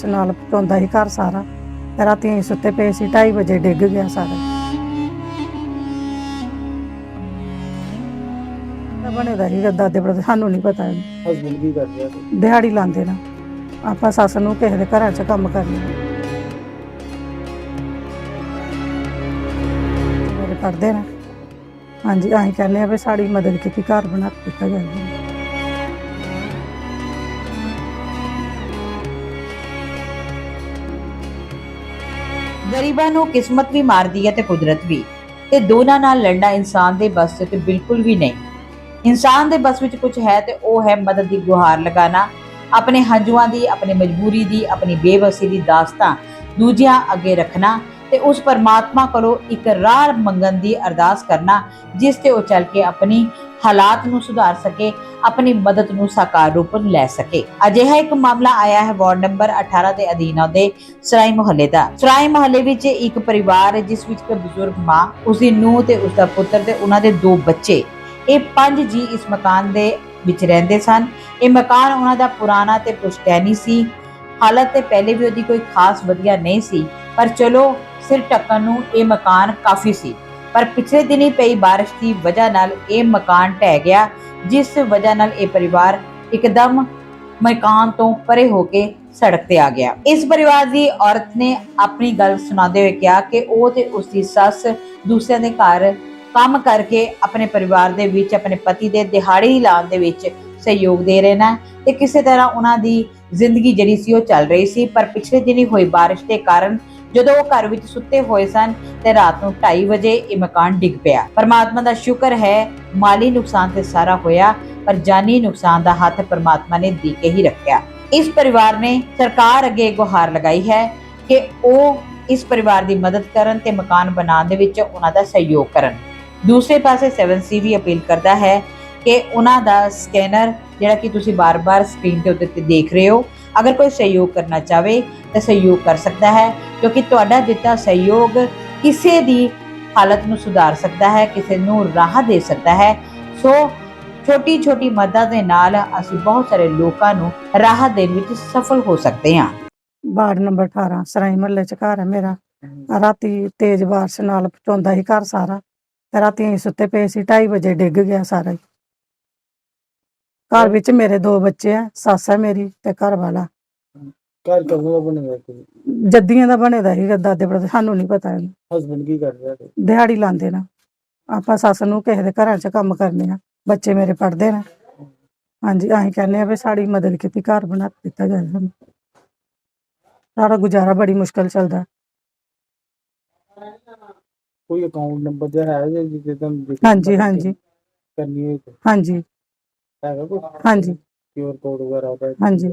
ਬਾਰਿਸ਼ ਨਾਲ ਪਹੁੰਚਦਾ ਸੀ ਘਰ ਸਾਰਾ। ਰਾਤੀ ਅਸੀਂ ਸੁੱਤੇ ਪਏ ਸੀ 2:30 ਵਜੇ ਡਿੱਗ ਗਿਆ ਸਾਰਾ। ਤਾਂ ਬਣੇਦਾ ਸੀ ਦਾਦੇ ਬੜੇ ਸਾਨੂੰ ਨਹੀਂ ਪਤਾ। ਹਸਬੰਡ ਕੀ ਕਰਦੇ ਆ ਦਿਹਾੜੀ ਲਾਉਂਦੇ ਨਾ। ਆਪਾਂ ਸੱਸ ਨੂੰ ਕਿਸੇ ਦੇ ਘਰਾਂ 'ਚ ਕੰਮ ਕਰਨਾ ਮੇਰੇ ਪੜਦੇ ਨੇ। ਹਾਂਜੀ ਅਸੀਂ ਕਹਿੰਦੇ ਆ ਵੀ ਸਾਡੀ ਮਦਦ ਕੀਤੀ ਘਰ ਬਣਾ ਕੇ ਦਿੱਤਾ ਜਾਵੇ ਗਰੀਬਾਂ ਨੂੰ ਕਿਸਮਤ ਵੀ ਮਾਰਦੀ ਹੈ ਤੇ ਕੁਦਰਤ ਵੀ। ਤੇ ਦੋਨਾਂ ਨਾਲ ਲੜਨਾ ਇਨਸਾਨ ਦੇ ਬਸ ਤੇ ਬਿਲਕੁਲ ਵੀ ਨਹੀਂ। ਇਨਸਾਨ ਦੇ ਬਸ ਵਿੱਚ ਕੁਝ ਹੈ ਤੇ ਉਹ ਹੈ ਮਦਦ ਦੀ ਗੁਹਾਰ ਲਗਾਣਾ ਆਪਣੇ ਹੰਝੂਆਂ ਦੀ, ਆਪਣੀ ਮਜਬੂਰੀ ਦੀ, ਆਪਣੀ ਬੇਵਸੀ ਦੀ ਦਾਸਤਾਂ ਦੂਜਿਆਂ ਅੱਗੇ ਰੱਖਣਾ ਤੇ ਉਸ ਪਰਮਾਤਮਾ ਕੋਲੋਂ ਇੱਕ ਰਾਹ ਮੰਗਣ ਦੀ ਅਰਦਾਸ ਕਰਨਾ, ਜਿਸ ਤੇ ਉਹ ਚੱਲ ਕੇ ਆਪਣੀ ਹਾਲਾਤ ਨੂੰ ਸੁਧਾਰ ਸਕੇ ਆਪਣੀ ਮਦਦ ਨੂੰ ਸਾਕਾਰ ਰੂਪ ਲੈ ਸਕੇ। ਅਜਿਹਾ ਇੱਕ ਮਾਮਲਾ ਆਇਆ ਹੈ ਵਾਰਡ ਨੰਬਰ 18 ਦੇ ਅਧੀਨ ਆਉਂਦੇ ਸਰਾਈ ਮੁਹੱਲੇ ਦਾ। ਸਰਾਈ ਮੁਹੱਲੇ ਵਿੱਚ ਇੱਕ ਪਰਿਵਾਰ ਹੈ, ਜਿਸ ਵਿੱਚ ਇੱਕ ਬਜ਼ੁਰਗ ਮਾਂ, ਉਸਦੀ ਨੂੰਹ ਤੇ ਉਸਦਾ ਪੁੱਤਰ ਤੇ ਉਹਨਾਂ ਦੇ ਦੋ ਬੱਚੇ। ਇਹ ਪੰਜ ਜੀ ਇਸ ਮਕਾਨ ਦੇ ਵਿੱਚ ਰਹਿੰਦੇ ਸਨ। ਇਹ ਮਕਾਨ ਉਹਨਾਂ ਦਾ ਪੁਰਾਣਾ ਤੇ ਪੁਸ਼ਤੈਨੀ ਸੀ। ਹਾਲਤ ਤੇ ਪਹਿਲੇ ਵੀ ਉਹਦੀ ਕੋਈ ਖਾਸ ਵਧੀਆ ਨਹੀਂ ਸੀ, ਪਰ ਚਲੋ ਸਿਰ ਢੱਕਣ ਨੂੰ ਇਹ ਮਕਾਨ ਕਾਫੀ ਸੀ। ਪਰ ਪਿਛਲੇ ਦਿਨੀ ਪਈ ਬਾਰਿਸ਼ ਦੀ ਵਜ੍ਹਾ ਨਾਲ ਇਹ ਮਕਾਨ ਢਹਿ ਗਿਆ, ਜਿਸ ਵਜ੍ਹਾ ਨਾਲ ਇਹ ਪਰਿਵਾਰ ਇੱਕਦਮ ਮਕਾਨ ਤੋਂ ਪਰੇ ਹੋ ਕੇ ਸੜਕ ਤੇ ਆ ਗਿਆ। ਇਸ ਪਰਿਵਾਰ ਦੀ ਔਰਤ ਨੇ ਆਪਣੀ ਗੱਲ ਸੁਣਾਉਂਦੇ ਹੋਏ ਕਿਹਾ ਕਿ ਉਹ ਤੇ ਉਸ ਦੀ ਸੱਸ ਦੂਸਰਿਆਂ ਦੇ ਘਰ ਕੰਮ ਕਰਕੇ ਆਪਣੇ ਪਰਿਵਾਰ ਦੇ ਵਿੱਚ, ਆਪਣੇ ਪਤੀ ਦੇ ਦਿਹਾੜੀ ਲਾਉਣ ਦੇ ਵਿੱਚ ਸਹਿਯੋਗ ਦੇ ਰਹੇ ਨੇ ਤੇ ਕਿਸੇ ਤਰ੍ਹਾਂ ਉਹਨਾਂ ਦੀ ਜ਼ਿੰਦਗੀ ਜਿਹੜੀ ਸੀ ਉਹ ਚੱਲ ਰਹੀ ਸੀ। ਪਰ ਪਿਛਲੇ ਦਿਨੀ ਹੋਈ ਬਾਰਿਸ਼ ਦੇ ਕਾਰਨ ਜਦੋਂ ਉਹ ਘਰ ਵਿੱਚ ਸੁੱਤੇ ਹੋਏ ਸਨ ਤੇ ਰਾਤ ਨੂੰ 2:30 ਵਜੇ ਇਹ ਮਕਾਨ ਡਿੱਗ ਪਿਆ। ਪਰਮਾਤਮਾ ਦਾ ਸ਼ੁਕਰ ਹੈ, ਮਾਲੀ ਨੁਕਸਾਨ ਤੇ ਸਾਰਾ ਹੋਇਆ, ਪਰ ਜਾਨੀ ਨੁਕਸਾਨ ਦਾ ਹੱਥ ਪਰਮਾਤਮਾ ਨੇ ਦੇ ਕੇ ਹੀ ਰੱਖਿਆ। ਇਸ ਪਰਿਵਾਰ ਨੇ ਸਰਕਾਰ ਅੱਗੇ ਗੁਹਾਰ ਲਗਾਈ ਹੈ ਕਿ ਉਹ ਇਸ ਪਰਿਵਾਰ ਦੀ ਮਦਦ ਕਰਨ ਤੇ ਮਕਾਨ ਬਣਾਉਣ ਦੇ ਵਿੱਚ ਉਹਨਾਂ ਦਾ ਸਹਿਯੋਗ ਕਰਨ। ਦੂਸਰੇ ਪਾਸੇ 7C ਵੀ ਅਪੀਲ ਕਰਦਾ ਹੈ ਕਿ ਉਹਨਾਂ ਦਾ ਸਕੈਨਰ ਜਿਹੜਾ ਕਿ ਤੁਸੀਂ ਬਾਰ-ਬਾਰ ਸਕਰੀਨ ਦੇ ਉੱਤੇ ਦੇਖ ਰਹੇ ਹੋ ਅਗਰ ਕੋਈ ਸਹਿਯੋਗ ਕਰਨਾ ਚਾਹਵੇ ਤਾਂ ਸਹਿਯੋਗ ਕਰ ਸਕਦਾ ਹੈ, ਕਿਉਂਕਿ ਤੁਹਾਡਾ ਦਿੱਤਾ ਸਹਿਯੋਗ ਕਿਸੇ ਦੀ ਹਾਲਤ ਨੂੰ ਸੁਧਾਰ ਸਕਦਾ ਹੈ, ਕਿਸੇ ਨੂੰ ਰਾਹ ਦੇ ਸਕਦਾ ਹੈ। ਸੋ ਛੋਟੀ ਛੋਟੀ ਮਦਦ ਦੇ ਨਾਲ ਅਸੀਂ ਬਹੁਤ ਸਾਰੇ ਲੋਕਾਂ ਨੂੰ ਰਾਹ ਦੇਣ ਵਿੱਚ ਸਫਲ ਹੋ ਸਕਦੇ ਹਾਂ। ਵਾਰਡ ਨੰਬਰ 18 ਸਰਾਈ ਮਹੱਲੇ 'ਚ ਘਰ ਹੈ ਮੇਰਾ। ਰਾਤੀ ਤੇਜ਼ ਬਾਰਿਸ਼ ਨਾਲ ਪਹੁੰਚਦਾ ਸੀ ਘਰ ਸਾਰਾ। ਰਾਤੀ ਅਸੀਂ ਸੁੱਤੇ ਪਏ ਸੀ 2:30 ਵਜੇ ਡਿੱਗ ਗਿਆ ਸਾਰਾ ਹੀ। ਘਰ ਵਿੱਚ ਮੇਰੇ ਦੋ ਬੱਚੇ ਆ ਸੱਸ ਹੈ ਮੇਰੀ ਤੇ ਘਰ ਵਾਲਾ। ਘਰ ਕਦੋਂ ਦਾ ਬਣਿਆ ਕੋਈ? ਜੱਦੀਆਂ ਦਾ ਬਣੇਦਾ ਸੀ ਦਾਦੇ ਬੜੇ ਸਾਨੂੰ ਨਹੀਂ ਪਤਾ ਹਸਬੰਡ ਕੀ ਕਰਦੇ ਆ ਦਿਹਾੜੀ ਲਾਉਂਦੇ ਨਾ। ਆਪਾਂ ਸੱਸ ਨੂੰ ਕਿਸੇ ਦੇ ਘਰਾਂ 'ਚ ਕੰਮ ਕਰਨੇ ਆ ਬੱਚੇ ਮੇਰੇ ਪੜਦੇ ਨੇ। ਹਾਂਜੀ ਅਸੀਂ ਕਹਿੰਦੇ ਆ ਵੀ ਸਾਡੀ ਮਦਦ ਕੀਤੀ ਘਰ ਬਣਾ ਕੇ ਦਿੱਤਾ ਜਾਵੇ ਸਾਨੂੰ। ਸਾਡਾ ਗੁਜ਼ਾਰਾ ਬੜੀ ਮੁਸ਼ਕਲ ਚੱਲਦਾ। ਕੋਈ ਅਕਾਊਂਟ ਨੰਬਰ ਜਿਹਾ ਹੈ ਜੇ ਜਿਹਦੇ ਤੋਂ ਹਾਂਜੀ ਹਾਂਜੀ। ਕਰਨੀ ਹੈ ਹਾਂਜੀ। ਹੈਗਾ ਕੋਈ? ਹਾਂਜੀ। ਕਿਊਆਰ ਕੋਡ ਵਗੈਰਾ ਉਹਦਾ? ਹਾਂਜੀ।